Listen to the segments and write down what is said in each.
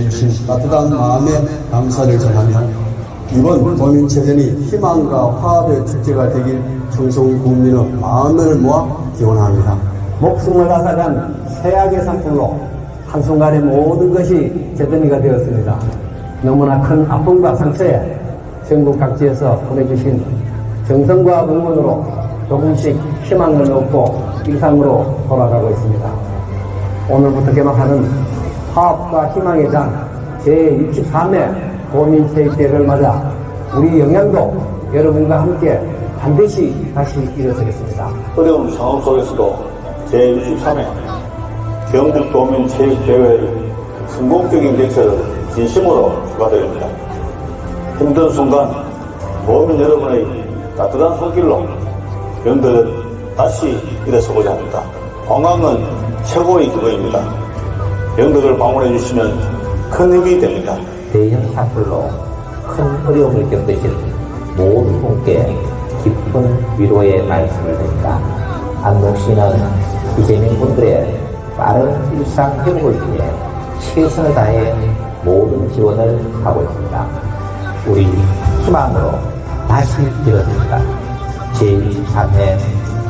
주신 따뜻한 마음에 감사를 전하며 이번 도민체전이 희망과 화합의 축제가 되길 청송 국민의 마음을 모아 기원합니다. 목숨을 앗아간 최악의 상품으로 한순간에 모든 것이 제더미가 되었습니다. 너무나 큰 아픔과 상처에 전국 각지에서 보내주신 정성과 응원으로 조금씩 희망을 얻고 일상으로 돌아가고 있습니다. 오늘부터 개막하는 화합과 희망의 장 제63회 도민체육대회를 맞아 우리 영양도 여러분과 함께 반드시 다시 일어서겠습니다. 어려운 상황 속에서도 제63회 경북 도민체육대회의 성공적인 개최를 진심으로 축하드립니다. 힘든 순간 도민 여러분의 따뜻한 손길로 연들은 다시 일어서고자 합니다. 관광은 최고의 기부입니다. 연들을 방문해 주시면 큰 힘이 됩니다. 대형 사슬로 큰 어려움을 겪으신 모든 분께 깊은 위로의 말씀을 드립니다. 안동시는 이재명 분들의 빠른 일상 회복을 위해 최선을 다해 모든 지원을 하고 있습니다. 우리 희망으로 다시 일어섭니다. 제23회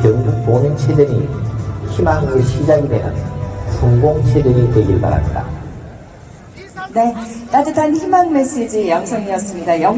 경북 본인체전이 희망의 시작이 되는 성공체전이 되길 바랍니다. 네, 따뜻한 희망 메시지 양성이었습니다. 영...